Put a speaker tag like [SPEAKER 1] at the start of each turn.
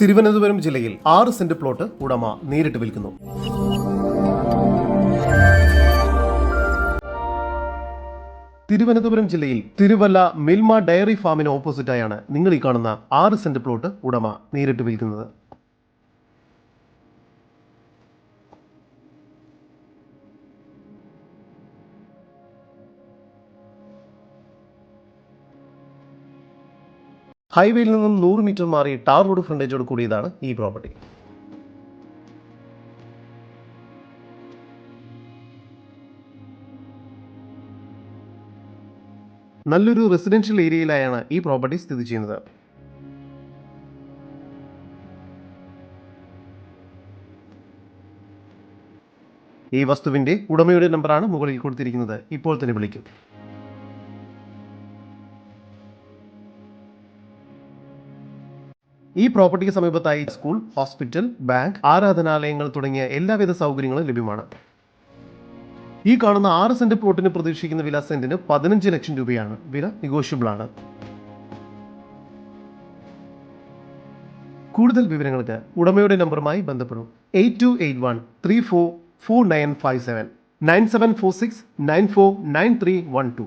[SPEAKER 1] തിരുവനന്തപുരം ജില്ലയിൽ ആറ് saint plot ഉടമ നേരിട്ട് വിൽക്കുന്നു. തിരുവനന്തപുരം ജില്ലയിൽ തിരുവല്ല മിൽമ ഡയറി ഫാമിന് ഓപ്പോസിറ്റായാണ് നിങ്ങൾ ഈ കാണുന്ന ആറ് സെന്റ് പ്ലോട്ട് ഉടമ നേരിട്ട് വിൽക്കുന്നത്. ഹൈവേയിൽ നിന്നും നൂറ് മീറ്റർ മാറി ടാർ റോഡ് ഫ്രണ്ടേജോട് കൂടിയതാണ് ഈ പ്രോപ്പർട്ടി. നല്ലൊരു റെസിഡൻഷ്യൽ ഏരിയയിലായാണ് ഈ പ്രോപ്പർട്ടി സ്ഥിതി ചെയ്യുന്നത്. ഈ വസ്തുവിന്റെ ഉടമയുടെ നമ്പറാണ് മുകളിൽ കൊടുത്തിരിക്കുന്നത്. ഇപ്പോൾ തന്നെ വിളിക്കും. ഈ പ്രോപ്പർട്ടിക്ക് സമീപത്തായി സ്കൂൾ ഹോസ്പിറ്റൽ ബാങ്ക് ആരാധനാലയങ്ങൾ തുടങ്ങിയ എല്ലാവിധ സൗകര്യങ്ങളും ലഭ്യമാണ്. ഈ കാണുന്ന ആറ് സെന്റ് പ്ലോട്ടിന് പ്രതീക്ഷിക്കുന്ന വില സെന്റിന് പതിനഞ്ച് ലക്ഷം രൂപയാണ്. വില നെഗോഷ്യബിൾ ആണ് കൂടുതൽ വിവരങ്ങൾക്ക് ഉടമയുടെ നമ്പറുമായി ബന്ധപ്പെടും. Eight two eight one three four four nine five seven. Nine seven four six nine four nine three one two.